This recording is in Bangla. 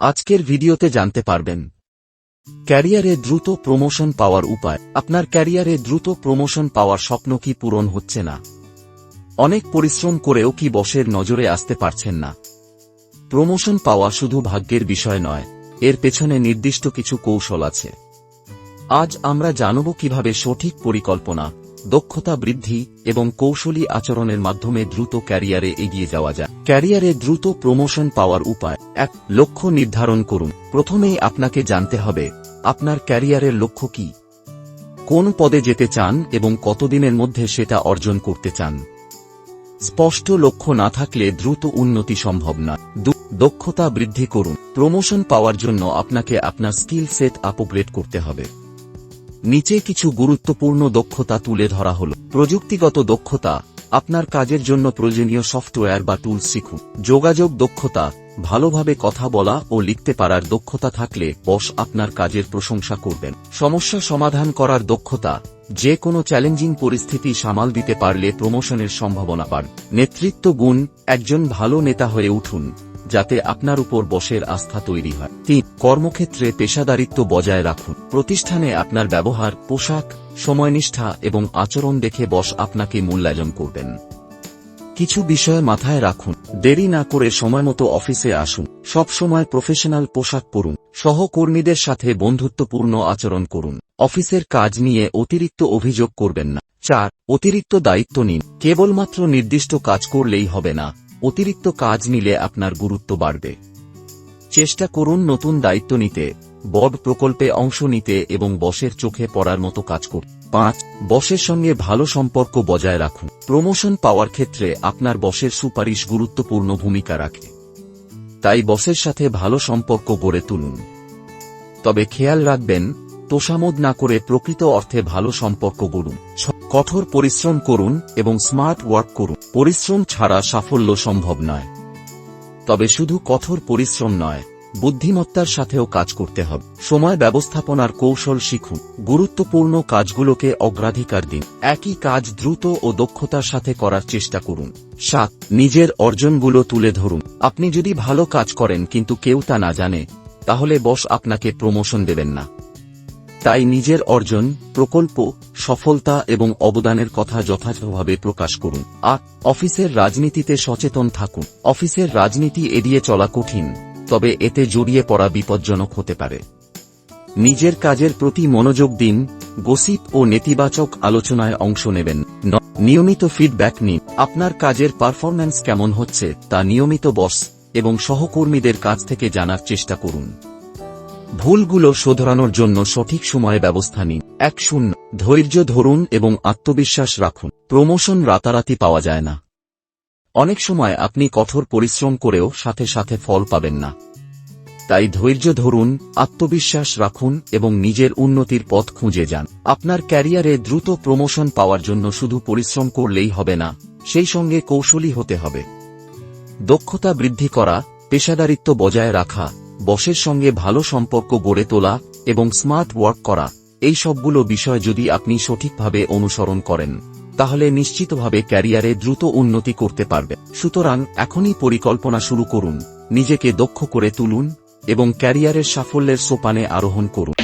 আজকের ভিডিওতে জানতে পারবেন। ক্যারিয়ারে দ্রুত প্রমোশন পাওয়ার উপায়। আপনার ক্যারিয়ারে দ্রুত প্রমোশন পাওয়ার স্বপ্ন কি পূরণ হচ্ছে না? অনেক পরিশ্রম করেও কি বসের নজরে আসতে পারছেন না? প্রমোশন পাওয়া শুধু ভাগ্যের বিষয় নয়, এর পেছনে নির্দিষ্ট কিছু কৌশল আছে। আজ আমরা জানব কীভাবে সঠিক পরিকল্পনা দক্ষতা বৃদ্ধি এবং কৌশলী আচরণের মাধ্যমে দ্রুত ক্যারিয়ারে এগিয়ে যাওয়া যায়। ক্যারিয়ারে দ্রুত প্রমোশন পাওয়ার উপায়। এক, লক্ষ্য নির্ধারণ করুন। প্রথমেই আপনাকে জানতে হবে, আপনার ক্যারিয়ারের লক্ষ্য কি? কোন পদে যেতে চান এবং কতদিনের মধ্যে সেটা অর্জন করতে চান? স্পষ্ট লক্ষ্য না থাকলে দ্রুত উন্নতি সম্ভব না। দক্ষতা বৃদ্ধি করুন। প্রমোশন পাওয়ার জন্য আপনাকে আপনার স্কিল সেট আপগ্রেড করতে হবে। নিচে কিছু গুরুত্বপূর্ণ দক্ষতা তুলে ধরা হল। প্রযুক্তিগত দক্ষতা, আপনার কাজের জন্য প্রয়োজনীয় সফটওয়্যার বা টুল শিখুন। যোগাযোগ দক্ষতা, ভালোভাবে কথা বলা ও লিখতে পারার দক্ষতা থাকলে বস আপনার কাজের প্রশংসা করবেন। সমস্যা সমাধান করার দক্ষতা, যে কোনো চ্যালেঞ্জিং পরিস্থিতি সামাল দিতে পারলে প্রমোশনের সম্ভাবনা বাড়ে। নেতৃত্ব গুণ, একজন ভালো নেতা হয়ে উঠুন। যাতে আপনার উপর বসের আস্থা তৈরি হয়। তিন, কর্মক্ষেত্রে পেশাদারিত্ব বজায় রাখুন। প্রতিষ্ঠানে আপনার ব্যবহার, পোশাক, সময়নিষ্ঠা এবং আচরণ দেখে বস আপনাকে মূল্যায়ন করবেন। কিছু বিষয় মাথায় রাখুন। দেরি না করে সময়মতো অফিসে আসুন। সব সময় প্রফেশনাল পোশাক পরুন। সহকর্মীদের সাথে বন্ধুত্বপূর্ণ আচরণ করুন। অফিসের কাজ নিয়ে অতিরিক্ত অভিযোগ করবেন না। চার, অতিরিক্ত দায়িত্ব নিন। কেবলমাত্র নির্দিষ্ট কাজ করলেই হবে না। অতিরিক্ত কাজ নিলে আপনার গুরুত্ব বাড়বে। চেষ্টা করুন নতুন দায়িত্ব নিতে, বড প্রকল্পে অংশ নিতে এবং বসের চোখে পড়ার মতো কাজ করতে। পাঁচ, বসের সঙ্গে ভালো সম্পর্ক বজায় রাখুন। প্রমোশন পাওয়ার ক্ষেত্রে আপনার বসের সুপারিশ গুরুত্বপূর্ণ ভূমিকা রাখে। তাই বসের সাথে ভালো সম্পর্ক গড়ে তুলুন। তবে খেয়াল রাখবেন, তোষামোদ না করে প্রকৃত অর্থে ভালো সম্পর্ক গড়ুন। কঠোর পরিশ্রম করুন এবং স্মার্ট ওয়ার্ক করুন। পরিশ্রম ছাড়া সাফল্য সম্ভব নয়। তবে শুধু কঠোর পরিশ্রম নয়, বুদ্ধিমত্তার সাথেও কাজ করতে হবে। সময় ব্যবস্থাপনার কৌশল শিখুন। গুরুত্বপূর্ণ কাজগুলোকে অগ্রাধিকার দিন। একই কাজ দ্রুত ও দক্ষতার সাথে করার চেষ্টা করুন। সাত, নিজের অর্জনগুলো তুলে ধরুন। আপনি যদি ভালো কাজ করেন কিন্তু কেউ তা না জানে, তাহলে বস আপনাকে প্রমোশন দেবেন না। তাই নিজের অর্জন, প্রকল্প, সফলতা এবং অবদানের কথা যথাযথভাবে প্রকাশ করুন। আট অফিসের রাজনীতিতে সচেতন থাকুন। অফিসের রাজনীতি এড়িয়ে চলা কঠিন, তবে এতে জড়িয়ে পড়া বিপজ্জনক হতে পারে। নিজের কাজের প্রতি মনোযোগ দিন, গসিপ ও নেতিবাচক আলোচনায় অংশ নেবেন। নিয়মিত ফিডব্যাক নিন। আপনার কাজের পারফরম্যান্স কেমন হচ্ছে তা নিয়মিত বস এবং সহকর্মীদের কাছ থেকে জানার চেষ্টা করুন। ভুলগুলো শোধরানোর জন্য সঠিক সময়ে ব্যবস্থা নিন। এক, শূন্য। ধৈর্য ধরুন এবং আত্মবিশ্বাস রাখুন। প্রমোশন রাতারাতি পাওয়া যায় না। অনেক সময় আপনি কঠোর পরিশ্রম করেও সাথে সাথে ফল পাবেন না। তাই ধৈর্য ধরুন, আত্মবিশ্বাস রাখুন এবং নিজের উন্নতির পথ খুঁজে যান। আপনার ক্যারিয়ারে দ্রুত প্রমোশন পাওয়ার জন্য শুধু পরিশ্রম করলেই হবে না, সেই সঙ্গে কৌশলী হতে হবে। দক্ষতা বৃদ্ধি করা, পেশাদারিত্ব বজায় রাখা বসের সঙ্গে ভালো সম্পর্ক গড়ে তোলা এবং স্মার্ট ওয়ার্ক করা, এই সবগুলো বিষয় যদি আপনি সঠিকভাবে অনুসরণ করেন, তাহলে নিশ্চিতভাবে ক্যারিয়ারে দ্রুত উন্নতি করতে পারবে। সুতরাং এখনই পরিকল্পনা শুরু করুন, নিজেকে দক্ষ করে তুলুন এবং ক্যারিয়ারের সাফল্যের সোপানে আরোহণ করুন।